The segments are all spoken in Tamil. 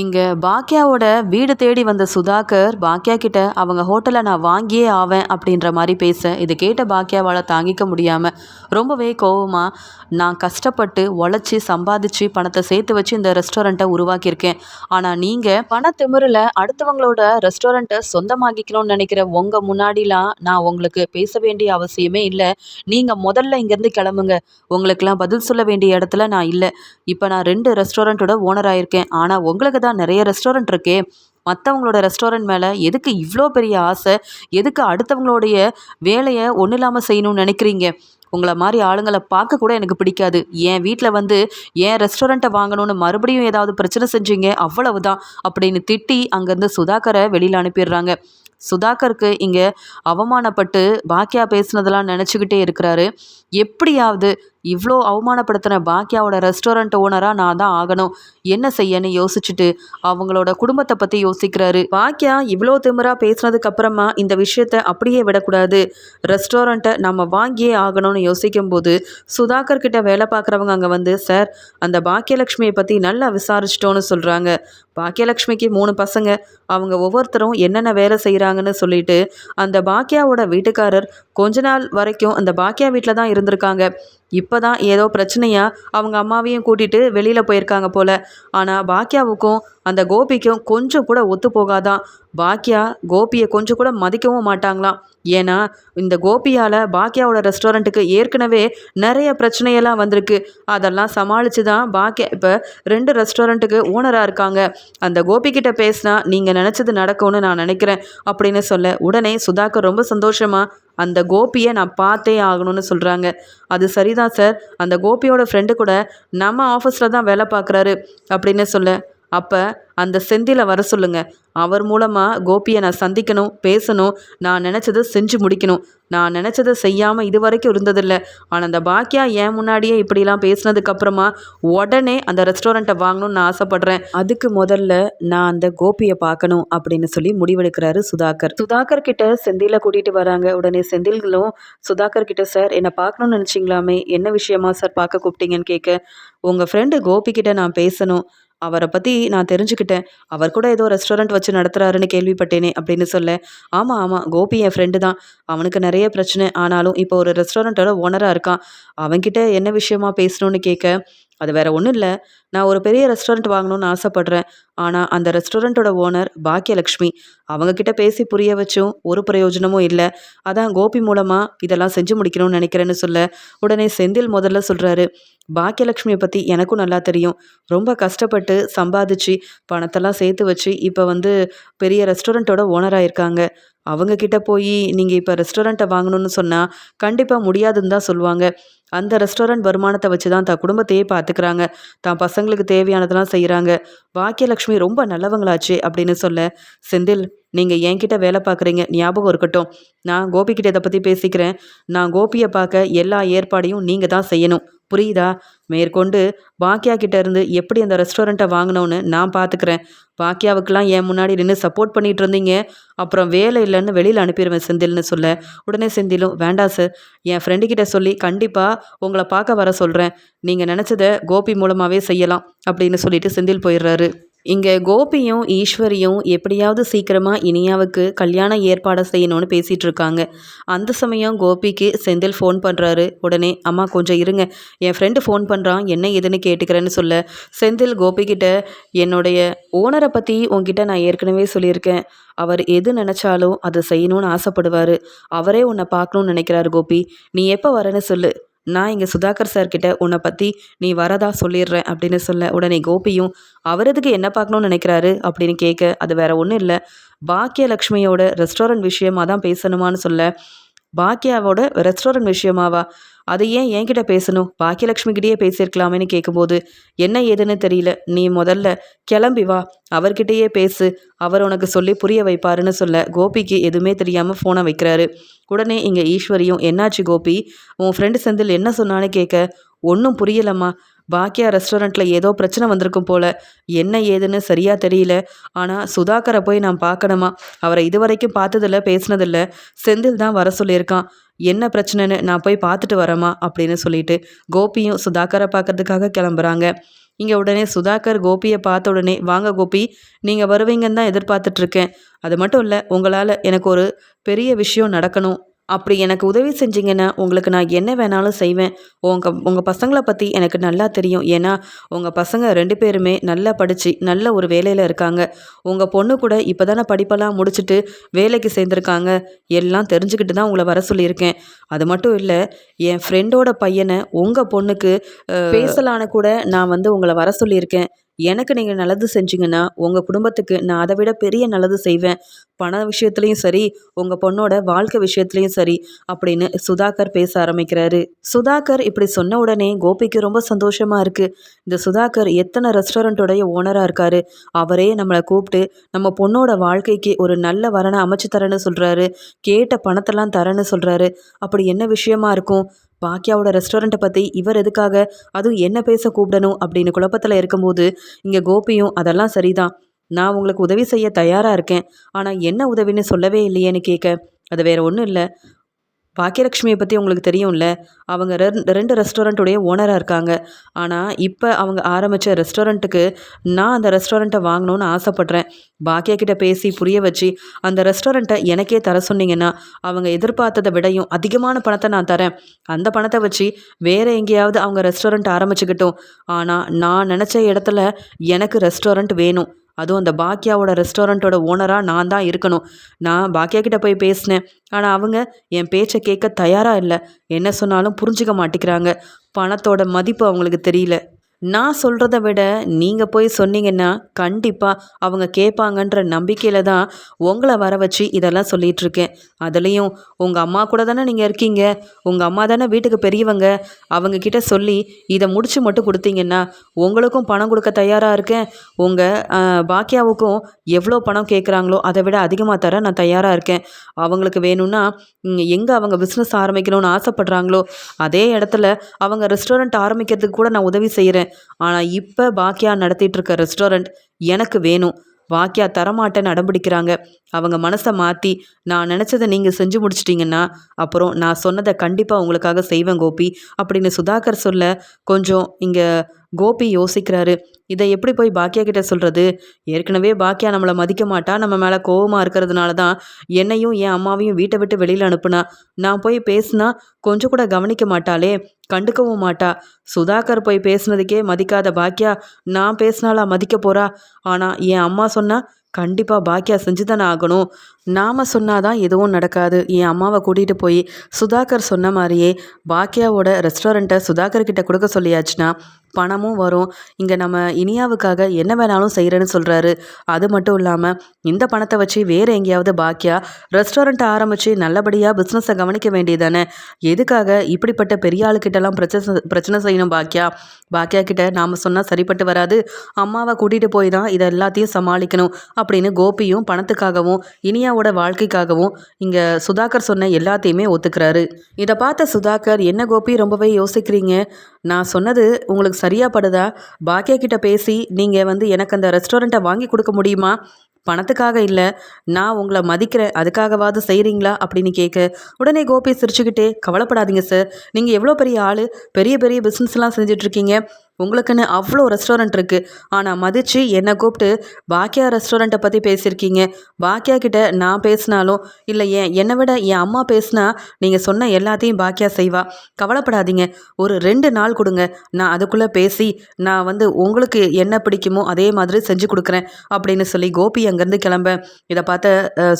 இங்கே பாக்கியாவோட வீடு தேடி வந்த சுதாகர் பாக்கியா கிட்ட அவங்க ஹோட்டலை நான் வாங்கியே ஆவேன் அப்படின்ற மாதிரி பேச இது கேட்ட பாக்கியாவால் தாங்கிக்க முடியாமல் ரொம்பவே கோவமாக நான் கஷ்டப்பட்டு உழைச்சி சம்பாதிச்சு பணத்தை சேர்த்து வச்சு இந்த ரெஸ்டாரண்ட்டை உருவாக்கியிருக்கேன். ஆனால் நீங்கள் பண திமிரில் அடுத்தவங்களோட ரெஸ்டாரண்ட்டை சொந்தமாக்கிக்கணும்னு நினைக்கிற உங்கள் முன்னாடிலாம் நான் உங்களுக்கு பேச வேண்டிய அவசியமே இல்லை. நீங்கள் முதல்ல இங்கேருந்து கிளம்புங்க. உங்களுக்கெல்லாம் பதில் சொல்ல வேண்டிய இடத்துல நான் இல்லை. இப்போ நான் ரெண்டு ரெஸ்டாரண்ட்டோட ஓனர் ஆயிருக்கேன் ஆனால் உங்களுக்கு தான் நிறைய ரெஸ்டாரண்ட் இருக்கே. மற்றவங்களோட ரெஸ்டாரண்ட் மேலே எதுக்கு இவ்வளோ பெரிய ஆசை? எதுக்கு அடுத்தவங்களுடைய வேலையை ஒன்றும் இல்லாமல் செய்யணும்னு நினைக்கிறீங்க? உங்களை மாதிரி ஆளுங்களை பார்க்க கூட எனக்கு பிடிக்காது. என் வீட்டில் வந்து என் ரெஸ்டாரண்ட்டை வாங்கணும்னு மறுபடியும் ஏதாவது பிரச்சனை செஞ்சீங்க அவ்வளவுதான் அப்படின்னு திட்டி அங்கேருந்து சுதாகரை வெளியில் அனுப்பிடுறாங்க. சுதாகருக்கு இங்கே அவமானப்பட்டு பாக்கியா பேசுனதெல்லாம் நினச்சிக்கிட்டே இருக்கிறாரு. எப்படியாவது இவ்வளோ அவமானப்படுத்தின பாக்கியாவோட ரெஸ்டாரண்ட் ஓனராக நான் தான் ஆகணும். என்ன செய்யன்னு யோசிச்சுட்டு அவங்களோட குடும்பத்தை பற்றி யோசிக்கிறாரு. பாக்கியா இவ்வளோ திமிரா பேசுனதுக்கு அப்புறமா இந்த விஷயத்த அப்படியே விடக்கூடாது. ரெஸ்டாரண்ட்டை நம்ம வாங்கியே ஆகணும்னு யோசிக்கும் போது சுதாகர் கிட்ட வேலை பார்க்குறவங்க அங்கே வந்து சார் அந்த பாக்கியலட்சுமியை பற்றி நல்லா விசாரிச்சிட்டோன்னு சொல்கிறாங்க பாக்கியலட்சுமிக்கு மூணு பசங்க. அவங்க ஒவ்வொருத்தரும் என்னென்ன வேலை செய்கிறாங்கன்னு சொல்லிட்டு அந்த பாக்கியாவோட வீட்டுக்காரர் கொஞ்ச நாள் வரைக்கும் அந்த பாக்கியா வீட்டில் தான் இருந்திருக்காங்க. இப்போ தான் ஏதோ பிரச்சனையா அவங்க அம்மாவையும் கூட்டிகிட்டு வெளியில் போயிருக்காங்க போல். ஆனால் பாக்கியாவுக்கும் அந்த கோபிக்கும் கொஞ்சம் கூட ஒத்து போகாதான் பாக்கியா கோபியை கொஞ்சம் கூட மதிக்கவும் மாட்டாங்களாம். ஏன்னா இந்த கோபியால் பாக்கியாவோட ரெஸ்டாரண்ட்டுக்கு ஏற்கனவே நிறைய பிரச்சனையெல்லாம் வந்திருக்கு. அதெல்லாம் சமாளித்து தான் பாக்கியா இப்போ ரெண்டு ரெஸ்டாரண்ட்டுக்கு ஓனராக இருக்காங்க. அந்த கோபிக்கிட்ட பேசினா நீங்கள் நினச்சது நடக்கும்னு நான் நினைக்கிறேன் அப்படின்னு சொல்ல உடனே சுதாகர் ரொம்ப சந்தோஷமாக அந்த கோபியை நான் பார்த்தே ஆகணும்னு சொல்கிறாங்க அது சரிதான் சார் அந்த கோபியோட ஃப்ரெண்டு கூட நம்ம ஆஃபீஸில் தான் வேலை பார்க்குறாரு அப்படின்னு சொல்ல அப்போ அந்த செந்திலை வர சொல்லுங்கள் அவர் மூலமாக கோபியை நான் சந்திக்கணும் பேசணும் நான் நினச்சதை செஞ்சு முடிக்கணும். நான் நினச்சதை செய்யாமல் இது வரைக்கும் இருந்ததில்லை. ஆனால் அந்த பாக்கியா ஏன் முன்னாடியே இப்படிலாம் பேசினதுக்கப்புறமா உடனே அந்த ரெஸ்டாரண்ட்டை வாங்கணும்னு நான் ஆசைப்பட்றேன். அதுக்கு முதல்ல நான் அந்த கோபியை பார்க்கணும் அப்படின்னு சொல்லி முடிவெடுக்கிறாரு சுதாகர். சுதாகர் கிட்ட செந்திலை கூட்டிகிட்டு வராங்க. உடனே செந்தில்களும் சுதாகர் கிட்ட சார் என்னை பார்க்கணும்னு நினச்சிங்களாமே? என்ன விஷயமா சார் பார்க்க கூப்பிட்டீங்கன்னு கேட்க உங்கள் ஃப்ரெண்டு கோபி கிட்ட நான் பேசணும். அவரை பற்றி நான் தெரிஞ்சுக்கிட்டேன். அவர் கூட ஏதோ ரெஸ்டாரண்ட் வச்சு நடத்துகிறாருன்னு கேள்விப்பட்டேனே அப்படின்னு சொல்ல. ஆமாம் ஆமாம் கோபி என் ஃப்ரெண்டு தான். அவனுக்கு நிறைய பிரச்சனை. ஆனாலும் இப்போ ஒரு ரெஸ்டாரண்ட்டோட ஓனராக இருக்கான். அவன்கிட்ட என்ன விஷயமா பேசணும்னு கேட்க அது வேற ஒன்றும் இல்லை. நான் ஒரு பெரிய ரெஸ்டாரண்ட் வாங்கணும்னு ஆசைப்பட்றேன். ஆனால் அந்த ரெஸ்டாரண்ட்டோட ஓனர் பாக்கியலக்ஷ்மி. அவங்கக்கிட்ட பேசி புரிய வச்சும் ஒரு பிரயோஜனமும் இல்லை. அதான் கோபி மூலமாக இதெல்லாம் செஞ்சு முடிக்கணும்னு நினைக்கிறேன்னு சொல்ல உடனே செந்தில் முதல்ல சொல்கிறாரு பாக்கியலக்ஷ்மியை பற்றி எனக்கும் நல்லா தெரியும். ரொம்ப கஷ்டப்பட்டு சம்பாதிச்சு பணத்தெல்லாம் சேர்த்து வச்சு இப்போ வந்து பெரிய ரெஸ்டாரண்ட்டோட ஓனராக இருக்காங்க அவங்கக்கிட்ட போய் நீங்கள் இப்போ ரெஸ்டாரண்ட்டை வாங்கணும்னு சொன்னால் கண்டிப்பாக முடியாதுன்னு தான் சொல்லுவாங்க. அந்த ரெஸ்டாரண்ட் வருமானத்தை வச்சு தான் தான் குடும்பத்தையே பார்த்துக்கிறாங்க தான் பசங்களுக்கு தேவையானதெல்லாம் செய்கிறாங்க பாக்கியலக்ஷ்மி ரொம்ப நல்லவங்களாச்சு அப்படின்னு சொல்ல செந்தில் நீங்கள் என்கிட்ட வேலை பார்க்குறீங்க ஞாபகம் இருக்கட்டும். நான் கோபிக்கிட்ட இதை பற்றி பேசிக்கிறேன். நான் கோபியை பார்க்க எல்லா ஏற்பாடையும் நீங்கள் தான் செய்யணும். புரியுதா? மேற்கொண்டு பாக்கியா கிட்ட இருந்து எப்படி அந்த ரெஸ்டாரண்ட்டை வாங்கினோன்னு நான் பார்த்துக்கிறேன். பாக்கியாவுக்கெல்லாம் என் முன்னாடி நின்று சப்போர்ட் பண்ணிட்டு இருந்தீங்க. அப்புறம் வேலை இல்லைன்னு வெளியில் அனுப்பிடுவேன் செந்தில்னு சொல்ல. உடனே செந்திலும் வேண்டாம் சார் என் ஃப்ரெண்டுக்கிட்ட சொல்லி கண்டிப்பாக உங்களை பார்க்க வர சொல்கிறேன் நீங்கள் நினச்சதை கோபி மூலமாகவே செய்யலாம். அப்படின்னு சொல்லிட்டு செந்தில் போயிடுறாரு. இங்கே கோபியும் ஈஸ்வரியும் எப்படியாவது சீக்கிரமாக இனியாவுக்கு கல்யாண ஏற்பாடை செய்யணும்னு பேசிகிட்டு இருக்காங்க. அந்த சமயம் கோபிக்கு செந்தில் ஃபோன் பண்ணுறாரு உடனே அம்மா கொஞ்சம் இருங்க. என் ஃப்ரெண்டு ஃபோன் பண்ணுறான் என்ன ஏதுன்னு கேட்டுக்கிறேன்னு சொல்ல. செந்தில் கோபிக்கிட்ட என்னுடைய ஓனரை பற்றி உங்ககிட்ட நான் ஏற்கனவே சொல்லியிருக்கேன். அவர் எது நினச்சாலும் அதை செய்யணும்னு ஆசைப்படுவார். அவரே உன்னை பார்க்கணுன்னு நினைக்கிறாரு கோபி. நீ எப்போ வரேன்னு சொல்லு. நான் இங்கே சுதாகர் சார்கிட்ட உன்னை பற்றி நீ வரதா சொல்லிடுறேன் அப்படின்னு சொல்ல உடனே கோபியும் அவரதுக்கு என்ன பார்க்கணும்னு நினைக்கிறாரு அப்படின்னு கேட்க அது வேற ஒன்றும் இல்லை. பாக்கியலக்ஷ்மியோட ரெஸ்டாரண்ட் விஷயமா தான் பேசணுமான்னு சொல்ல பாக்கியாவோட ரெஸ்டாரண்ட் விஷயமாவா? அதை ஏன் என்கிட்ட பேசணும்? பாக்கியலட்சுமிக்கிட்டேயே பேசியிருக்கலாமேன்னு கேட்கும்போது என்ன ஏதுன்னு தெரியல. நீ முதல்ல கிளம்பி வா. அவர்கிட்டயே பேசு. அவர் உனக்கு சொல்லி புரிய வைப்பாருன்னு சொல்ல கோபிக்கு எதுவுமே தெரியாமல் ஃபோனை வைக்கிறாரு. உடனே இங்கே ஈஸ்வரியும் என்னாச்சு கோபி? உன் ஃப்ரெண்டு செந்தில் என்ன சொன்னான்னு கேட்க ஒன்றும் புரியலம்மா. பாக்கியா ரெஸ்டாரண்ட்டில் ஏதோ பிரச்சனை வந்திருக்கும் போல. என்ன ஏதுன்னு சரியாக தெரியல. ஆனால் சுதாகரை போய் நான் பார்க்கணுமா? அவரை இது வரைக்கும் பார்த்ததில்ல பேசினதில்ல. செந்தில் தான் வர சொல்லியிருக்கான். என்ன பிரச்சனைன்னு நான் போய் பார்த்துட்டு வரேம்மா அப்படின்னு சொல்லிட்டு கோபியும் சுதாகரை பார்க்கறதுக்காக கிளம்புறாங்க. இங்கே உடனே சுதாகர் கோபியை பார்த்த உடனே வாங்க கோபி நீங்கள் வருவீங்கன்னு தான் எதிர்பார்த்துட்ருக்கேன் அது மட்டும் இல்லை உங்களால் எனக்கு ஒரு பெரிய விஷயம் நடக்கணும். அப்படி எனக்கு உதவி செஞ்சீங்கன்னா உங்களுக்கு நான் என்ன வேணாலும் செய்வேன். உங்கள் உங்கள் பசங்களை பற்றி எனக்கு நல்லா தெரியும். ஏன்னா உங்கள் பசங்க ரெண்டு பேருமே நல்லா படித்து நல்ல ஒரு வேலையில் இருக்காங்க. உங்கள் பொண்ணு கூட இப்போ தானே படிப்பெல்லாம் முடிச்சுட்டு வேலைக்கு சேர்ந்துருக்காங்க. எல்லாம் தெரிஞ்சுக்கிட்டு தான் உங்களை வர சொல்லியிருக்கேன். அது மட்டும் இல்லை என் ஃப்ரெண்டோட பையனை உங்கள் பொண்ணுக்கு பேசலான்னு கூட நான் வந்து உங்களை வர சொல்லியிருக்கேன். எனக்கு நீங்கள் நல்லது செஞ்சீங்கன்னா உங்கள் குடும்பத்துக்கு நான் அதை விட பெரிய நல்லது செய்வேன். பண விஷயத்துலையும் சரி உங்கள் பொண்ணோட வாழ்க்கை விஷயத்துலையும் சரி அப்படின்னு சுதாகர் பேச ஆரம்பிக்கிறாரு. சுதாகர் இப்படி சொன்ன உடனே கோபிக்கு ரொம்ப சந்தோஷமாக இருக்குது இந்த சுதாகர் எத்தனை ரெஸ்டாரண்ட்டோடைய ஓனராக இருக்காரு? அவரே நம்மளை கூப்பிட்டு நம்ம பொண்ணோட வாழ்க்கைக்கு ஒரு நல்ல வரனை அமைச்சு தரேன்னு சொல்கிறாரு கேட்ட பணத்தெல்லாம் தரேன்னு சொல்கிறாரு அப்படி என்ன விஷயமா இருக்கும்? பாக்கியாவோட ரெஸ்டாரண்ட்டை பற்றி இவர் எதுக்காக அதுவும் என்ன பேச கூப்பிடணும் அப்படின்னு குழப்பத்தில் இருக்கும்போது இங்கே கோபியும் அதெல்லாம் சரிதான். நான் உங்களுக்கு உதவி செய்ய தயாராக இருக்கேன். ஆனால் என்ன உதவின்னு சொல்லவே இல்லையேன்னு கேட்க அது வேறு ஒன்றும் இல்லை. பாக்கியலட்சுமியை பற்றி உங்களுக்கு தெரியும்ல. அவங்க ரெண்டு ரெண்டு ரெஸ்டாரண்ட்டுடைய ஓனராக இருக்காங்க. ஆனால் இப்போ அவங்க ஆரம்பித்த ரெஸ்டாரண்ட்டுக்கு நான் அந்த ரெஸ்டாரண்ட்டை வாங்கணும்னு ஆசைப்பட்றேன். பாக்கியா கிட்ட பேசி புரிய வச்சு அந்த ரெஸ்டாரண்ட்டை எனக்கே தர சொன்னீங்கன்னா அவங்க எதிர்பார்த்ததை விடையும் அதிகமான பணத்தை நான் தரேன். அந்த பணத்தை வச்சு வேறு எங்கேயாவது அவங்க ரெஸ்டாரண்ட் ஆரம்பிச்சுக்கிட்டோம். ஆனால் நான் நினச்ச இடத்துல எனக்கு ரெஸ்டாரண்ட் வேணும். அதுவும் அந்த பாக்கியாவோட ரெஸ்டாரண்ட்டோட ஓனராக நான் தான் இருக்கணும். நான் பாக்கியா கிட்டே போய் பேசினேன். ஆனால் அவங்க என் பேச்சை கேட்க தயாராக இல்லை. என்ன சொன்னாலும் புரிஞ்சுக்க மாட்டேங்கிறாங்க பணத்தோட மதிப்பு அவங்களுக்கு தெரியல. நான் சொல்கிறத விட நீங்கள் போய் சொன்னீங்கன்னா கண்டிப்பாக அவங்க கேட்பாங்கன்ற நம்பிக்கையில் தான் உங்களை வர வச்சு இதெல்லாம் சொல்லிகிட்ருக்கேன் அதுலேயும் உங்கள் அம்மா கூட தானே நீங்கள் இருக்கீங்க. உங்கள் அம்மா தானே வீட்டுக்கு பெரியவங்க. அவங்கக்கிட்ட சொல்லி இதை முடிச்சு மட்டும் கொடுத்தீங்கன்னா உங்களுக்கும் பணம் கொடுக்க தயாராக இருக்கேன். உங்கள் பாக்கியாவுக்கும் எவ்வளோ பணம் கேட்குறாங்களோ அதை விட அதிகமாக தர நான் தயாராக இருக்கேன். அவங்களுக்கு வேணும்னா எங்கே அவங்க பிஸ்னஸ் ஆரம்பிக்கணும்னு ஆசைப்படுறாங்களோ அதே இடத்துல அவங்க ரெஸ்டாரண்ட் ஆரம்பிக்கிறதுக்கு கூட நான் உதவி செய்கிறேன் ஆனால் இப்போ பாக்கியா நடத்திட்டு இருக்க ரெஸ்டாரண்ட் எனக்கு வேணும். வாக்கியா தரமாட்டேன்னு அடம்பிடிக்கிறாங்க அவங்க மனசை மாற்றி நான் நினச்சதை நீங்கள் செஞ்சு முடிச்சிட்டிங்கன்னா அப்புறம் நான் சொன்னதை கண்டிப்பாக உங்களுக்காக செய்வேன் கோபி அப்படின்னு சுதாகர் சொல்ல கொஞ்சம் இங்கே கோபி யோசிக்கிறாரு. இதை எப்படி போய் பாக்கியா கிட்ட சொல்கிறது ஏற்கனவே பாக்கியா நம்மளை மதிக்க மாட்டா நம்ம மேலே கோவமாக இருக்கிறதுனால தான் என்னையும் என் அம்மாவையும் வீட்டை விட்டு வெளியில் அனுப்புனா. நான் போய் பேசினா கொஞ்சம் கூட கவனிக்க மாட்டாளே கண்டுக்கவும் மாட்டா. சுதாகர் போய் பேசுனதுக்கே மதிக்காத பாக்கியா நான் பேசினாலா மதிக்க போகிறா ஆனால் என் அம்மா சொன்னால் கண்டிப்பாக பாக்கியா செஞ்சு தானே ஆகணும். நாம் சொன்னாதான் எதுவும் நடக்காது. என் அம்மாவை கூட்டிகிட்டு போய் சுதாகர் சொன்ன மாதிரியே பாக்கியாவோட ரெஸ்டாரண்ட்டை சுதாகர் கிட்ட கொடுக்க சொல்லியாச்சுன்னா பணமும் வரும். இங்கே நம்ம இனியாவுக்காக என்ன வேணாலும் செய்கிறேன்னு சொல்கிறாரு அது மட்டும் இல்லாமல் இந்த பணத்தை வச்சு வேறு எங்கேயாவது பாக்கியா ரெஸ்டாரண்ட்டை ஆரம்பித்து நல்லபடியாக பிஸ்னஸை கவனிக்க வேண்டியதானே எதுக்காக இப்படிப்பட்ட பெரிய ஆளுக்கிட்டலாம் பிரச்சனை பிரச்சனை செய்யணும் பாக்கியா பாக்கியா கிட்ட நாம் சொன்னால் சரிப்பட்டு வராது. அம்மாவை கூட்டிகிட்டு போய் தான் இதை எல்லாத்தையும் சமாளிக்கணும் அப்படின்னு கோபியும் பணத்துக்காகவும் இனியாவோட வாழ்க்கைக்காகவும் இங்கே சுதாகர் சொன்ன எல்லாத்தையுமே ஒத்துக்கிறாரு. இதை பார்த்த சுதாகர் என்ன கோபி ரொம்பவே யோசிக்கிறீங்க? நான் சொன்னது உங்களுக்கு சரியாக படுதா? பாக்கியா கிட்ட பேசி நீங்கள் வந்து எனக்கு அந்த ரெஸ்டாரண்ட்டை வாங்கி கொடுக்க முடியுமா? பணத்துக்காக இல்லை. நான் உங்களை மதிக்கிறேன். அதுக்காகவாது செய்கிறீங்களா அப்படின்னு கேட்க உடனே கோபி சிரிச்சுக்கிட்டே கவலைப்படாதீங்க சார் நீங்கள் எவ்வளோ பெரிய ஆள்? பெரிய பெரிய பிஸ்னஸ்லாம் செஞ்சிட்ருக்கீங்க உங்களுக்குன்னு அவ்வளோ ரெஸ்டாரண்ட் இருக்குது ஆனால் மதித்து என்னை கூப்பிட்டு பாக்கியா ரெஸ்டாரண்ட்டை பற்றி பேசியிருக்கீங்க? பாக்கியா கிட்ட நான் பேசினாலும் இல்லை ஏன் என்னை விட என் அம்மா பேசினா நீங்கள் சொன்ன எல்லாத்தையும் பாக்கியா செய்வா. கவலைப்படாதீங்க. ஒரு ரெண்டு நாள் கொடுங்க. நான் அதுக்குள்ளே பேசி நான் வந்து உங்களுக்கு என்ன பிடிக்குமோ அதே மாதிரி செஞ்சு கொடுக்குறேன் அப்படின்னு சொல்லி கோபி அங்கேருந்து கிளம்ப. இதை பார்த்த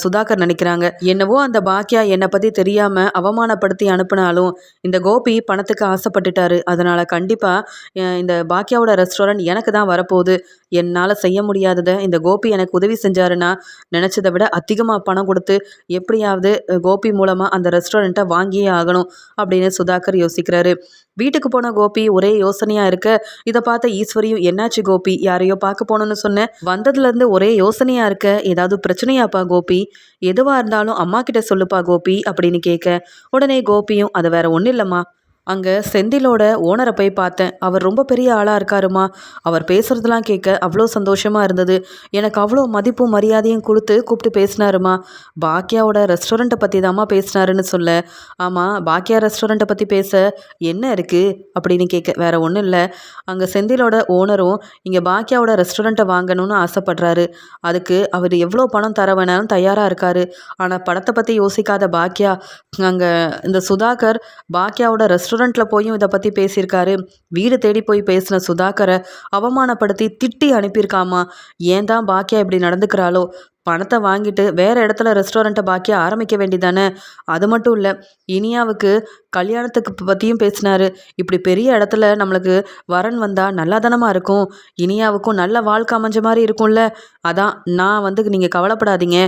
சுதாகர் நினைக்கிறாங்க. என்னவோ அந்த பாக்கியா என்னை பற்றி தெரியாமல் அவமானப்படுத்தி அனுப்பினாலும் இந்த கோபி பணத்துக்கு ஆசைப்பட்டுட்டாரு. அதனால் கண்டிப்பாக இந்த இந்த பாக்கியாவோட ரெஸ்டாரண்ட் எனக்கு தான் வரப்போகுது. என்னால் செய்ய முடியாததை இந்த கோபி எனக்கு உதவி செஞ்சாருன்னா நினச்சதை விட அதிகமாக பணம் கொடுத்து எப்படியாவது கோபி மூலமாக அந்த ரெஸ்டாரண்ட்டை வாங்கியே ஆகணும் அப்படின்னு சுதாகர் யோசிக்கிறாரு. வீட்டுக்கு போன கோபி ஒரே யோசனையாக இருக்க இதை பார்த்த ஈஸ்வரியும் என்னாச்சு கோபி? யாரையோ பார்க்க போகணுன்னு சொன்னேன் வந்ததுலேருந்து ஒரே யோசனையாக இருக்க ஏதாவது பிரச்சனையாப்பா கோபி? எதுவாக இருந்தாலும் அம்மா கிட்ட சொல்லுப்பா கோபி? அப்படின்னு கேட்க உடனே கோபியும் அதை வேற ஒன்றும் இல்லைம்மா. அங்கே செந்திலோட ஓனரை போய் பார்த்தேன். அவர் ரொம்ப பெரிய ஆளாக இருக்காருமா. அவர் பேசுகிறதெல்லாம் கேட்க அவ்வளோ சந்தோஷமாக இருந்தது. எனக்கு அவ்வளோ மதிப்பும் மரியாதையும் கொடுத்து கூப்பிட்டு பேசினாருமா. பாக்கியாவோட ரெஸ்டாரண்ட்டை பற்றி தாம்மா பேசினாருன்னு சொல்ல. ஆமாம் பாக்கியா ரெஸ்டாரண்ட்டை பற்றி பேச என்ன இருக்குது அப்படின்னு கேட்க வேற ஒன்றும் இல்லை. அங்கே செந்திலோட ஓனரும் இங்கே பாக்கியாவோட ரெஸ்டாரண்ட்டை வாங்கணும்னு ஆசைப்படுறாரு. அதுக்கு அவர் எவ்வளோ பணம் தர வேணாலும் தயாராக இருக்காரு. ஆனால் படத்தை பற்றி யோசிக்காத பாக்கியா அங்கே இந்த சுதாகர் பாக்கியாவோட ரெஸ்டாரண்ட்டில் போயும் இதை பற்றி பேசியிருக்காரு. வீடு தேடி போய் பேசின சுதாகரை அவமானப்படுத்தி திட்டி அனுப்பியிருக்காமா? ஏன் தான் பாக்கியா இப்படி நடந்துக்கிறாளோ? பணத்தை வாங்கிட்டு வேற இடத்துல ரெஸ்டாரண்ட்டை பாக்கியா ஆரம்பிக்க வேண்டிதானே அது மட்டும் இல்லை இனியாவுக்கு கல்யாணத்துக்கு பற்றியும் பேசினாரு. இப்படி பெரிய இடத்துல நம்மளுக்கு வரன் வந்தால் நல்லாதனமாக இருக்கும்? இனியாவுக்கும் நல்ல வாழ்க்கை அமைஞ்ச மாதிரி இருக்கும்ல? அதான் நான் வந்து நீங்கள் கவலைப்படாதீங்க.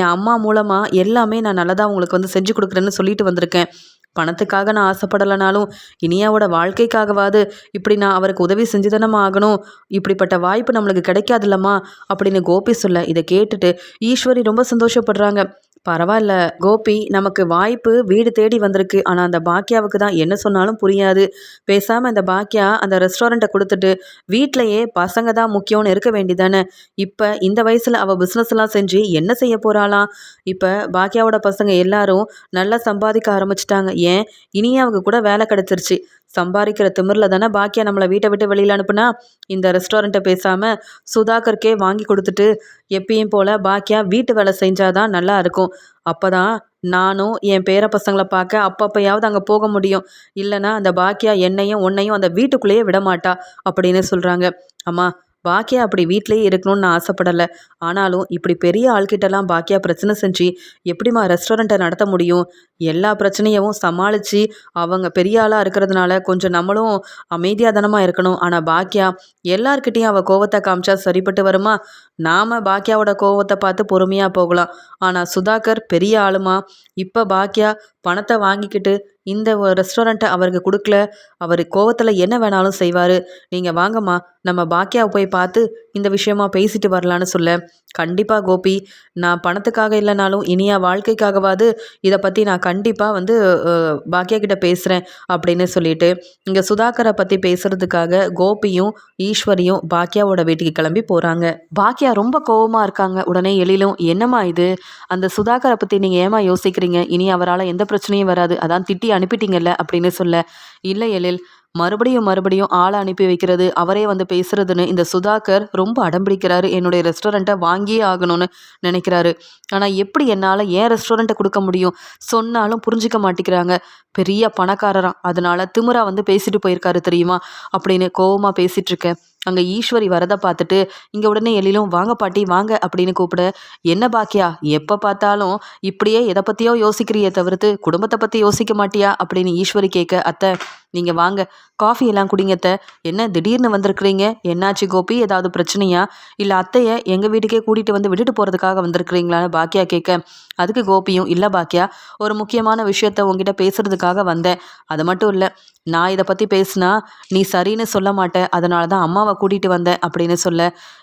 என் அம்மா மூலமாக எல்லாமே நான் நல்லதாக உங்களுக்கு வந்து செஞ்சு கொடுக்குறேன்னு சொல்லிட்டு வந்திருக்கேன். பணத்துக்காக நான் ஆசைப்படலைனாலும் இனியாவோட வாழ்க்கைக்காகவாது. இப்படி நான் அவருக்கு உதவி செஞ்சு தானம்மா ஆகணும்? இப்படிப்பட்ட வாய்ப்பு நம்மளுக்கு கிடைக்காதுல்லம்மா அப்படின்னு கோபி சொல்ல இதை கேட்டுட்டு ஈஸ்வரி ரொம்ப சந்தோஷப்படுறாங்க. பரவாயில்ல. கோபி நமக்கு வாய்ப்பு வீடு தேடி வந்திருக்கு. ஆனால் அந்த பாக்கியாவுக்கு தான் என்ன சொன்னாலும் புரியாது. பேசாமல் அந்த பாக்கியா அந்த ரெஸ்டாரண்ட்டை கொடுத்துட்டு வீட்டிலையே பசங்க தான் முக்கியம்னு இருக்க வேண்டியதானே? இப்போ இந்த வயசில் அவள் பிஸ்னஸ்லாம் செஞ்சு என்ன செய்ய போகிறாளாம் இப்போ பாக்கியாவோட பசங்க எல்லாரும் நல்லா சம்பாதிக்க ஆரம்பிச்சிட்டாங்க. ஏன்? இனியாவுக்கு கூட வேலை கிடச்சிருச்சு. சம்பாதிக்கிற திமிரில் தானே பாக்கியா நம்மளை வீட்டை விட்டு வெளியில் அனுப்புனா? இந்த ரெஸ்டாரண்ட்டை பேசாமல் சுதாகருக்கே வாங்கி கொடுத்துட்டு எப்பயும் போல் பாக்கியா வீட்டு வேலை செஞ்சாதான் நல்லா இருக்கும். அப்போ தான் நானும் என் பேர பசங்களை பார்க்க அப்பப்பயாவது அங்கே போக முடியும். இல்லைன்னா அந்த பாக்கியா என்னையும் உன்னையும் அந்த வீட்டுக்குள்ளேயே விடமாட்டா அப்படின்னு சொல்கிறாங்க அம்மா பாக்கியா அப்படி வீட்லேயே இருக்கணும்னு நான் ஆசைப்படலை. ஆனாலும் இப்படி பெரிய ஆள்கிட்டலாம் பாக்கியா பிரச்சனை செஞ்சு எப்படிம்மா ரெஸ்டாரண்ட்டை நடத்த முடியும்? எல்லா பிரச்சனையவும் சமாளித்து அவங்க பெரிய ஆளாக இருக்கிறதுனால கொஞ்சம் நம்மளும் அமைதியாக தனமாக இருக்கணும். ஆனால் பாக்கியா எல்லார்கிட்டேயும் அவள் கோவத்தை காமிச்சா சரிப்பட்டு வருமா? நாம் பாக்கியாவோட கோவத்தை பார்த்து பொறுமையாக போகலாம். ஆனால் சுதாகர் பெரிய ஆளுமா? இப்போ பாக்கியா பணத்தை வாங்கிக்கிட்டு இந்த ரெஸ்டாரண்ட்டை அவருக்கு கொடுக்கல. அவர் கோவத்தில் என்ன வேணாலும் செய்வார். நீங்கள் வாங்கம்மா நம்ம பாக்கியாவை போய் பார்த்து இந்த விஷயமா பேசிட்டு வரலான்னு சொல்ல. கண்டிப்பாக கோபி நான் பணத்துக்காக இல்லைனாலும் இனியா வாழ்க்கைக்காகவாது இதை பற்றி நான் கண்டிப்பாக வந்து பாக்கியா கிட்ட பேசுகிறேன் அப்படின்னு சொல்லிட்டு இங்கே சுதாகரை பற்றி பேசுகிறதுக்காக கோபியும் ஈஸ்வரியும் பாக்கியாவோட வீட்டுக்கு கிளம்பி போகிறாங்க பாக்கியா ரொம்ப கோபமாக இருக்காங்க. உடனே எழிலும் என்னம்மா இது? அந்த சுதாகரை பற்றி நீங்கள் ஏமா யோசிக்கிறீங்க? இனி அவரால் எந்த பிரச்சனையும் வராது. அதான் திட்டி அனுப்பிட்டீங்கல்ல? அப்படின்னு சொல்ல இல்லை எழில். மறுபடியும் மறுபடியும் ஆளை அனுப்பி வைக்கிறது அவரே வந்து பேசுறதுன்னு இந்த சுதாகர் ரொம்ப அடம்பிடிக்கிறாரு என்னுடைய ரெஸ்டாரண்ட்டை வாங்கியே ஆகணும்னு நினைக்கிறாரு. ஆனால் எப்படி என்னால் ஏன் ரெஸ்டாரண்ட்டை கொடுக்க முடியும்? சொன்னாலும் புரிஞ்சிக்க மாட்டேங்கிறாங்க. பெரிய பணக்காரராம். அதனால திமுறா வந்து பேசிட்டு போயிருக்காரு தெரியுமா? அப்படின்னு கோவமாக பேசிட்டு இருக்கேன். அங்கே ஈஸ்வரி வரதை பார்த்துட்டு இங்கே உடனே எழிலும் வாங்க பாட்டி வாங்க அப்படின்னு கூப்பிட என்ன பாக்கியா? எப்போ பார்த்தாலும் இப்படியே எதை பற்றியோ யோசிக்கிறியே தவிர்த்து குடும்பத்தை பற்றி யோசிக்க மாட்டியா? அப்படின்னு ஈஸ்வரி கேட்க அத்தை நீங்கள் வாங்க காஃபி எல்லாம் குடிங்கத்த என்ன திடீர்னு வந்திருக்கிறீங்க? என்னாச்சு கோபி? ஏதாவது பிரச்சனையா? இல்லை அத்தையை எங்கள் வீட்டுக்கே கூட்டிகிட்டு வந்து விட்டுட்டு போகிறதுக்காக வந்திருக்கிறீங்களான்னு பாக்கியா கேட்க அதுக்கு கோபியும் இல்லை பாக்கியா ஒரு முக்கியமான விஷயத்த உங்ககிட்ட பேசுறதுக்காக வந்தேன். அது மட்டும் இல்லை நான் இதை பற்றி பேசுனா நீ சரின்னு சொல்ல மாட்டேன் அதனால தான் அம்மாவை கூட்டிகிட்டு வந்தேன் அப்படின்னு சொல்ல.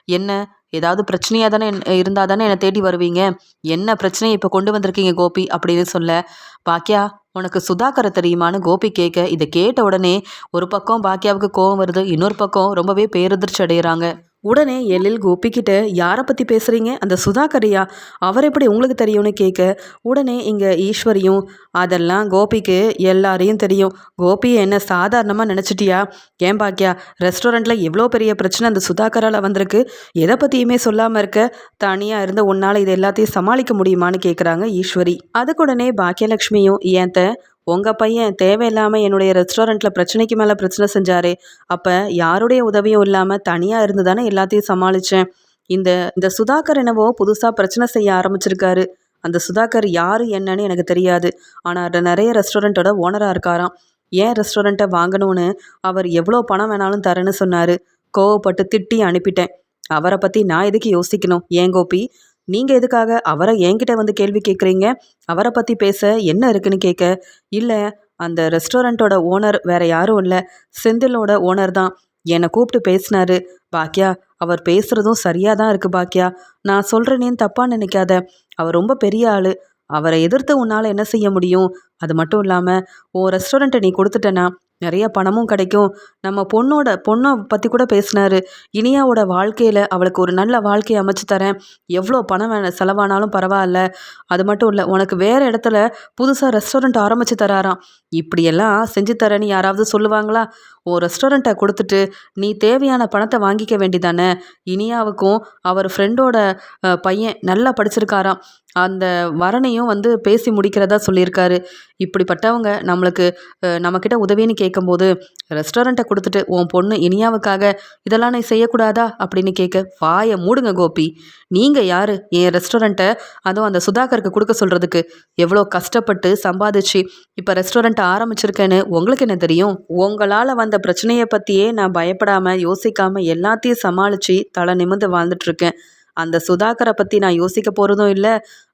என்ன? ஏதாவது பிரச்சனையாக தானே இருந்தால் தானே என்னை தேடி வருவீங்க? என்ன பிரச்சனையை இப்போ கொண்டு வந்திருக்கீங்க கோபி? அப்படின்னு சொல்ல பாக்கியா உனக்கு சுதாகரை தெரியுமான்னு கோபி கேட்க இதை கேட்ட உடனே ஒரு பக்கம் பாக்கியாவுக்கு கோவம் வருது இன்னொரு பக்கம் ரொம்பவே பேரதிர்ச்சி அடைகிறாங்க உடனே எழில் கோபிக்கிட்ட யாரை பற்றி பேசுகிறீங்க அந்த சுதாகரியா அவர் எப்படி உங்களுக்கு தெரியும்னு கேட்க உடனே இங்கே ஈஸ்வரியும் அதெல்லாம் கோபிக்கு எல்லாரையும் தெரியும். கோபி என்ன சாதாரணமாக நினச்சிட்டியா? ஏன் பாக்கியா ரெஸ்டாரண்ட்டில் எவ்வளோ பெரிய பிரச்சனை அந்த சுதாகரால் வந்திருக்கு. எதை பற்றியுமே சொல்லாமல் இருக்க? தனியாக இருந்த உன்னால் இது எல்லாத்தையும் சமாளிக்க முடியுமான்னு கேட்குறாங்க ஈஸ்வரி. அதுக்குடனே பாக்கியலட்சுமியும் ஏன் உங்கள் பையன் தேவையில்லாமல் என்னுடைய ரெஸ்டாரண்ட்டில் பிரச்சனைக்கு மேலே பிரச்சனை செஞ்சாரே அப்போ யாருடைய உதவியும் இல்லாமல் தனியாக இருந்து தானே எல்லாத்தையும் சமாளித்தேன் இந்த இந்த சுதாகர் என்னவோ புதுசாக பிரச்சனை செய்ய ஆரம்பிச்சிருக்காரு. அந்த சுதாகர் யார் என்னன்னு எனக்கு தெரியாது. ஆனால் நிறைய ரெஸ்டாரண்ட்டோட ஓனராக இருக்காராம். ஏன் ரெஸ்டாரண்ட்டை வாங்கணும்னு அவர் எவ்வளோ பணம் வேணாலும் தரேன்னு சொன்னார். கோவப்பட்டு திட்டி அனுப்பிட்டேன். அவரை பற்றி நான் எதுக்கு யோசிக்கணும்? ஏன் கோபி? நீங்கள் எதுக்காக அவரை என்கிட்ட வந்து கேள்வி கேட்குறீங்க அவரை பற்றி பேச என்ன இருக்குன்னு கேட்க இல்லை அந்த ரெஸ்டாரண்ட்டோட ஓனர் வேற யாரும் இல்லை. செந்திலோட ஓனர் தான். என்னை கூப்பிட்டு பேசினாரு. பாக்கியா அவர் பேசுகிறதும் சரியாக தான் இருக்குது பாக்கியா நான் சொல்கிறேனேன்னு தப்பாக நினைக்காத. அவர் ரொம்ப பெரிய ஆள். அவரை எதிர்த்து உன்னால் என்ன செய்ய முடியும்? அது மட்டும் இல்லாமல் ஓ ரெஸ்டாரண்ட்டை நீ கொடுத்துட்டேன்னா நிறைய பணமும் கிடைக்கும். நம்ம பொண்ணோட பொண்ணை பற்றி கூட பேசினாரு. இனியாவோட வாழ்க்கையில் அவளுக்கு ஒரு நல்ல வாழ்க்கையை அமைச்சு தரேன். எவ்வளோ பணம் வேணும் செலவானாலும் பரவாயில்ல. அது மட்டும் இல்லை உனக்கு வேறு இடத்துல புதுசாக ரெஸ்டாரண்ட் ஆரம்பித்து தராராம். இப்படியெல்லாம் செஞ்சு தரேன்னு யாராவது சொல்லுவாங்களா? ஓ ரெஸ்டாரண்ட்டை கொடுத்துட்டு நீ தேவையான பணத்தை வாங்கிக்க வேண்டிதானே? இனியாவுக்கும் அவர் ஃப்ரெண்டோட பையன் நல்லா படிச்சிருக்காராம். அந்த வரனையும் வந்து பேசி முடிக்கிறதா சொல்லியிருக்காரு. இப்படிப்பட்டவங்க நம்மளுக்கு நம்மக்கிட்ட உதவின்னு கேட்கும்போது ரெஸ்டாரண்ட்டை கொடுத்துட்டு உன் பொண்ணு இனியாவுக்காக இதெல்லாம் நீ செய்யக்கூடாதா? அப்படின்னு கேட்க வாயை மூடுங்க கோபி. நீங்கள் யார்? என் ரெஸ்டாரண்ட்டை அதுவும் அந்த சுதாகருக்கு கொடுக்க சொல்கிறதுக்கு எவ்வளோ கஷ்டப்பட்டு சம்பாதிச்சு இப்போ ரெஸ்டாரண்ட்டை ஆரம்பிச்சிருக்கேன்னு உங்களுக்கு என்ன தெரியும்? உங்களால் வந்த பிரச்சனையை பற்றியே நான் பயப்படாமல் யோசிக்காமல் எல்லாத்தையும் சமாளித்து தலை நிமிந்து வாழ்ந்துட்டுருக்கேன் அந்த சுதாகரை பற்றி நான் யோசிக்க போகிறதும் இல்லை.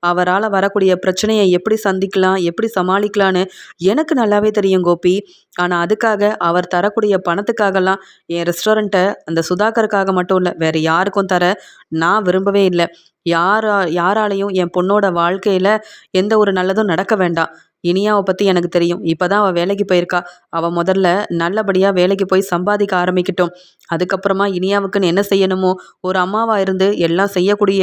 அவரால் வரக்கூடிய பிரச்சனையை எப்படி சந்திக்கலாம் எப்படி சமாளிக்கலான்னு எனக்கு நல்லாவே தெரியும் கோபி. ஆனால் அதுக்காக அவர் தரக்கூடிய பணத்துக்காகலாம் என் ரெஸ்டாரண்ட்டை அந்த சுதாகருக்காக மட்டும் இல்லை வேறு யாருக்கும் தர நான் விரும்பவே இல்லை. யாரா யாராலையும் என் பொண்ணோட வாழ்க்கையில் எந்த ஒரு நல்லதும் நடக்க வேண்டாம். இனியாவை பற்றி எனக்கு தெரியும். இப்போ தான் அவள் வேலைக்கு போயிருக்கா. அவள் முதல்ல நல்லபடியாக வேலைக்கு போய் சம்பாதிக்க ஆரம்பிக்கட்டும். அதுக்கப்புறமா இனியாவுக்குன்னு என்ன செய்யணுமோ? ஒரு அம்மாவாக இருந்து எல்லாம் செய்யக்கூடிய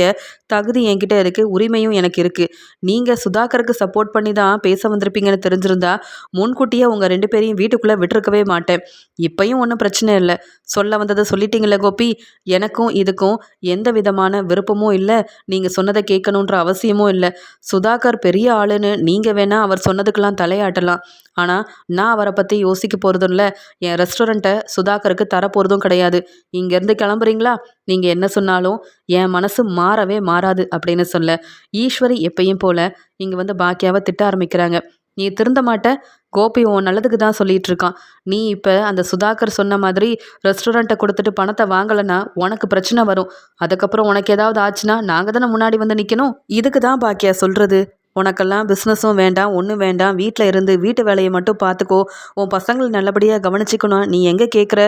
தகுதி என்கிட்ட இருக்குது உரிமையும் எனக்கு இருக்குது நீங்கள் சுதாகருக்கு சப்போர்ட் பண்ணி தான் பேச வந்திருப்பீங்கன்னு தெரிஞ்சிருந்தா முன்கூட்டியே உங்கள் ரெண்டு பேரையும் வீட்டுக்குள்ளே விட்டுருக்கவே மாட்டேன். இப்பையும் ஒன்றும் பிரச்சனை இல்லை. சொல்ல வந்ததை சொல்லிட்டீங்களே கோபி? எனக்கும் இதுக்கும் எந்த விதமான விருப்பமும் இல்லை. நீங்கள் சொன்னதை கேட்கணுன்ற அவசியமும் இல்லை. சுதாகர் பெரிய ஆளுன்னு நீங்கள் வேணால் அவர் சொன்னதுக்கெல்லாம் தலையாட்டலாம். ஆனால் நான் அவரை பற்றி யோசிக்க போகிறதும் இல்லை என் ரெஸ்டாரண்ட்டை சுதாகருக்கு தரப்போகிறதும் கிடையாது. இங்கேருந்து கிளம்புறீங்களா? நீங்கள் என்ன சொன்னாலும் என் மனசு மாறவே மாறாது அப்படின்னு சொல்ல. ஈஸ்வரி எப்பயும் போல் இங்கே வந்து பாக்கியாவை திட்ட ஆரம்பிக்கிறாங்க. நீ திருந்த மாட்ட. கோபி உன் நல்லதுக்கு தான் சொல்லிட்டு இருக்கான். நீ இப்போ அந்த சுதாகர் சொன்ன மாதிரி ரெஸ்டாரண்ட்டை கொடுத்துட்டு பணத்தை வாங்கலைன்னா உனக்கு பிரச்சனை வரும். அதுக்கப்புறம் உனக்கு ஏதாவது ஆச்சுன்னா நாங்கள் தானே முன்னாடி வந்து நிற்கணும் இதுக்கு தான் பாக்கியா சொல்கிறது உனக்கெல்லாம் பிஸ்னஸும் வேண்டாம் ஒன்றும் வேண்டாம். வீட்டில் இருந்து வீட்டு வேலையை மட்டும் பார்த்துக்கோ. உன் பசங்களை நல்லபடியாக கவனிச்சிக்கணும். நீ எங்கே கேட்குற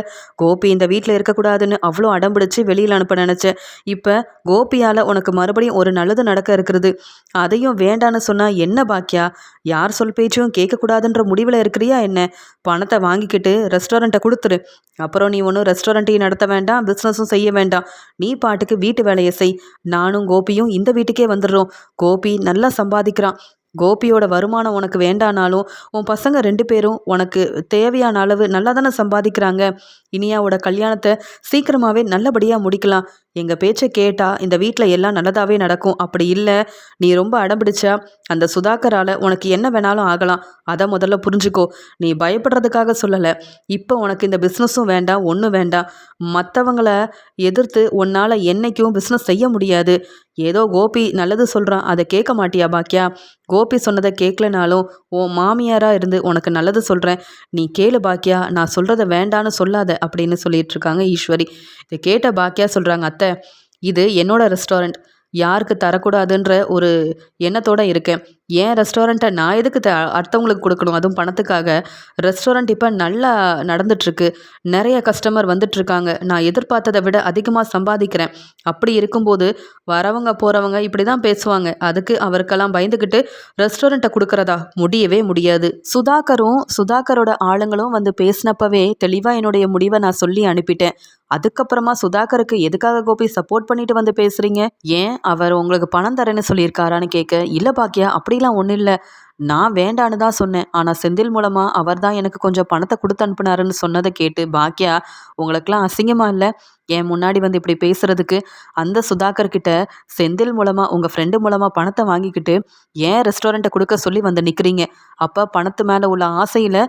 கோபி இந்த வீட்டில் இருக்கக்கூடாதுன்னு அவ்வளோ அடம்பிடிச்சு வெளியில் அனுப்ப நினச்சேன் இப்போ கோபியால் உனக்கு மறுபடியும் ஒரு நல்லது நடக்க இருக்கிறது. அதையும் வேண்டான்னு சொன்னால் என்ன பாக்கியா? யார் சொல் பேச்சும் கேட்கக்கூடாதுன்ற முடிவில் இருக்கிறியா என்ன? பணத்தை வாங்கிக்கிட்டு ரெஸ்டாரண்ட்டை கொடுத்துரு. அப்புறம் நீ ஒன்றும் ரெஸ்டாரண்ட்டையும் நடத்த வேண்டாம் பிஸ்னஸும் செய்ய வேண்டாம். நீ பாட்டுக்கு வீட்டு வேலையை செய். நானும் கோபியும் இந்த வீட்டுக்கே வந்துடுறோம். கோபி நல்லா சம்பாதிக்கிறான் கோபியோட வருமானம் உனக்கு வேண்டானாலும் உன் பசங்க ரெண்டு பேரும் உனக்கு தேவையான அளவு நல்லா தானே சம்பாதிக்கிறாங்க. இனியாவோட கல்யாணத்தை சீக்கிரமாகவே நல்லபடியாக முடிக்கலாம். எங்கள் பேச்சை கேட்டால் இந்த வீட்டில் எல்லாம் நல்லதாகவே நடக்கும். அப்படி இல்லை. நீ ரொம்ப அடம்பிடிச்சா அந்த சுதாகரால் உனக்கு என்ன வேணாலும் ஆகலாம். அதை முதல்ல புரிஞ்சுக்கோ. நீ பயப்படுறதுக்காக சொல்லலை. இப்போ உனக்கு இந்த பிஸ்னஸும் வேண்டாம் ஒன்றும் வேண்டாம். மற்றவங்கள எதிர்த்து உன்னால் என்றைக்கும் பிஸ்னஸ் செய்ய முடியாது. ஏதோ கோபி நல்லது சொல்கிறான் அதை கேட்க மாட்டியா பாக்கியா? கோபி சொன்னதை கேட்கலனாலும் உன் மாமியாராக இருந்து உனக்கு நல்லது சொல்கிறேன் நீ கேளு பாக்கியா. நான் சொல்கிறத வேண்டான்னு சொல்லாத அப்படின்னு சொல்லிட்டு இருக்காங்க ஈஸ்வரி. இதை கேட்ட பாக்கியா சொல்கிறாங்க அத்தை இது என்னோட ரெஸ்டாரண்ட் யாருக்கு தரக்கூடாதுன்ற ஒரு எண்ணத்தோடு இருக்கேன். ஏன் ரெஸ்டாரண்ட்டை நான் எதுக்கு த அடுத்தவங்களுக்கு கொடுக்கணும்? அதுவும் பணத்துக்காக. ரெஸ்டாரண்ட் இப்போ நல்லா நடந்துட்டுருக்கு. நிறைய கஸ்டமர் வந்துட்டுருக்காங்க. நான் எதிர்பார்த்ததை விட அதிகமாக சம்பாதிக்கிறேன். அப்படி இருக்கும்போது வரவங்க போகிறவங்க இப்படி தான் பேசுவாங்க. அதுக்கு அவருக்கெல்லாம் பயந்துக்கிட்டு ரெஸ்டாரண்ட்டை கொடுக்குறதா? முடியவே முடியாது. சுதாகரும் சுதாகரோட ஆளுங்களும் வந்து பேசினப்பவே தெளிவாக என்னுடைய முடிவை நான் சொல்லி அனுப்பிட்டேன். அதுக்கப்புறமா சுதாகருக்கு எதுக்காக கோபி சப்போர்ட் பண்ணிட்டு வந்து பேசுறீங்க? ஏன் அவர் உங்களுக்கு பணம் தரேன்னு சொல்லியிருக்காரான்னு கேட்க இல்லை பாக்கியா அப்படிலாம் ஒன்றும் இல்லை. நான் வேண்டான்னு தான் சொன்னேன். ஆனால் செந்தில் மூலமாக அவர் தான் எனக்கு கொஞ்சம் பணத்தை கொடுத்து அனுப்புனாருன்னு சொன்னதை கேட்டு பாக்கியா உங்களுக்கெல்லாம் அசிங்கமாக இல்லை? என் முன்னாடி வந்து இப்படி பேசுகிறதுக்கு அந்த சுதாகர் கிட்ட செந்தில் மூலமாக உங்கள் ஃப்ரெண்டு மூலமாக பணத்தை வாங்கிக்கிட்டு ஏன் ரெஸ்டாரண்ட்டை கொடுக்க சொல்லி வந்து நிற்கிறீங்க அப்போ பணத்து மேலே உள்ள ஆசையில்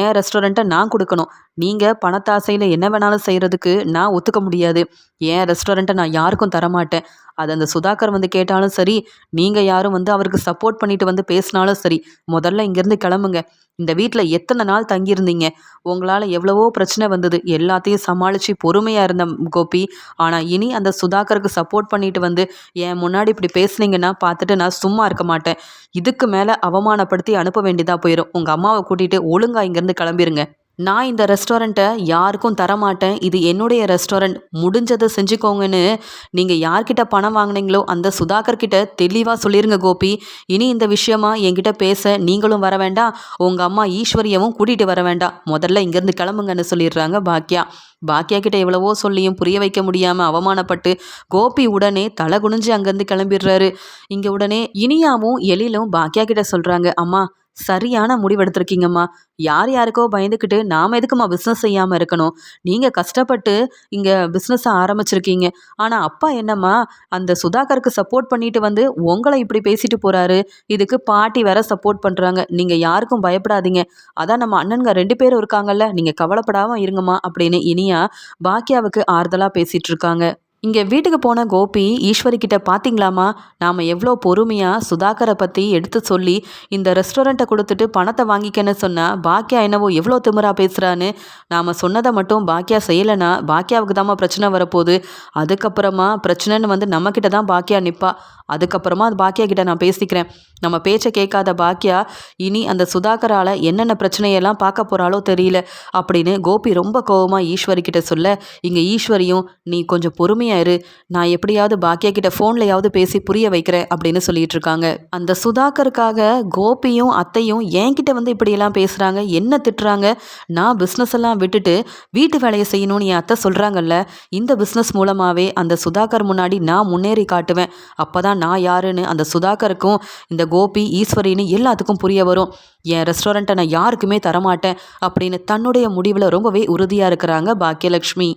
ஏன் ரெஸ்டாரண்ட்டை நான் கொடுக்கணும்? நீங்கள் பணத்தாசையில் என்ன வேணாலும் செய்கிறதுக்கு நான் ஒத்துக்க முடியாது. ஏன் ரெஸ்டாரண்ட்டை நான் யாருக்கும் தரமாட்டேன்? அது அந்த சுதாகர் வந்து கேட்டாலும் சரி நீங்கள் யாரும் வந்து அவருக்கு சப்போர்ட் பண்ணிட்டு வந்து பேசினாலும் சரி முதல்ல இங்கேருந்து கிளம்புங்க. இந்த வீட்டில் எத்தனை நாள் தங்கியிருந்தீங்க? உங்களால் எவ்வளவோ பிரச்சனை வந்தது. எல்லாத்தையும் சமாளித்து பொறுமையாக இருந்த கோபி. ஆனால் இனி அந்த சுதாகருக்கு சப்போர்ட் பண்ணிட்டு வந்து என் முன்னாடி இப்படி பேசுனீங்கன்னா பார்த்துட்டு நான் சும்மா இருக்க மாட்டேன். இதுக்கு மேலே அவமானப்படுத்தி அனுப்ப வேண்டியதாக போயிடும் உங்கள் அம்மாவை கூட்டிகிட்டு ஒழுங்காக இங்கேருந்து கிளம்பிருங்க. நான் இந்த ரெஸ்டாரண்ட்டை யாருக்கும் தரமாட்டேன். இது என்னுடைய ரெஸ்டாரண்ட் முடிஞ்சதை செஞ்சுக்கோங்கன்னு நீங்கள் யார்கிட்ட பணம் வாங்குனீங்களோ அந்த சுதாகர் கிட்ட தெளிவாக சொல்லிருங்க கோபி. இனி இந்த விஷயமா என்கிட்ட பேச நீங்களும் வர வேண்டாம். உங்கள் அம்மா ஈஸ்வரியவும் கூட்டிகிட்டு வர வேண்டாம். முதல்ல இங்கேருந்து கிளம்புங்கன்னு சொல்லிடுறாங்க பாக்கியா பாக்கியா கிட்ட எவ்வளவோ சொல்லியும் புரிய வைக்க முடியாமல் அவமானப்பட்டு கோபி உடனே தலை குனிஞ்சு அங்கேருந்து கிளம்பிடுறாரு. இங்கே உடனே இனியாவும் எழிலும் பாக்கியா கிட்ட சொல்கிறாங்க அம்மா சரியான முடிவெடுத்திருக்கீங்கம்மா. யார் யாருக்கோ பயந்துக்கிட்டு நாம் எதுக்கும்மா பிஸ்னஸ் செய்யாமல் இருக்கணும்? நீங்கள் கஷ்டப்பட்டு இங்கே பிஸ்னஸை ஆரம்பிச்சிருக்கீங்க. ஆனால் அப்பா என்னம்மா அந்த சுதாகருக்கு சப்போர்ட் பண்ணிட்டு வந்து உங்களை இப்படி பேசிட்டு போகிறாரு இதுக்கு பாட்டி வேற சப்போர்ட் பண்ணுறாங்க நீங்கள் யாருக்கும் பயப்படாதீங்க. அதான் நம்ம அண்ணனுங்க ரெண்டு பேரும் இருக்காங்கல்ல நீங்கள் கவலைப்படாமல் இருங்கம்மா அப்படின்னு இனியா பாக்கியாவுக்கு ஆறுதலாக பேசிகிட்டு இருக்காங்க. இங்கே வீட்டுக்கு போன கோபி ஈஸ்வரி கிட்ட பார்த்தீங்களாமா நாம் எவ்வளோ பொறுமையாக சுதாகரை பற்றி எடுத்து சொல்லி இந்த ரெஸ்டாரண்ட்டை கொடுத்துட்டு பணத்தை வாங்கிக்கன்னு சொன்னால் பாக்கியா என்னவோ எவ்வளோ திமிரா பேசுகிறான்னு நாம் சொன்னதை மட்டும் பாக்கியா செய்யலைன்னா பாக்கியாவுக்கு தாம்மா பிரச்சனை வரப்போகுது. அதுக்கப்புறமா பிரச்சனைன்னு வந்து நம்மக்கிட்ட தான் பாக்கியா நிற்பா அதுக்கப்புறமா அது பாக்கியா கிட்ட நான் பேசிக்கிறேன். நம்ம பேச்சை கேட்காத பாக்கியா இனி அந்த சுதாகரால் என்னென்ன பிரச்சனையெல்லாம் பார்க்க போகிறாளோ தெரியல. அப்படின்னு கோபி ரொம்ப கோவமாக ஈஸ்வரி கிட்ட சொல்ல இங்கே ஈஸ்வரியும் நீ கொஞ்சம் பொறுமையாக பொறுமையாக இரு. நான் எப்படியாவது பாக்கியா கிட்ட ஃபோன்லையாவது பேசி புரிய வைக்கிறேன் அப்படின்னு சொல்லிட்டு இருக்காங்க. அந்த சுதாகருக்காக கோபியும் அத்தையும் என்கிட்ட வந்து இப்படியெல்லாம் பேசுகிறாங்க என்ன திட்டுறாங்க? நான் பிஸ்னஸ் எல்லாம் விட்டுட்டு வீட்டு வேலையை செய்யணும்னு என் அத்தை சொல்கிறாங்கல்ல இந்த பிஸ்னஸ் மூலமாகவே அந்த சுதாகர் முன்னாடி நான் முன்னேறி காட்டுவேன். அப்போ தான் நான் யாருன்னு அந்த சுதாகருக்கும் இந்த கோபி ஈஸ்வரின்னு எல்லாத்துக்கும் புரிய வரும். என் ரெஸ்டாரண்ட்டை நான் யாருக்குமே தரமாட்டேன் அப்படின்னு தன்னுடைய முடிவில் ரொம்பவே உறுதியாக இருக்கிறாங்க பாக்கியலக்ஷ்மி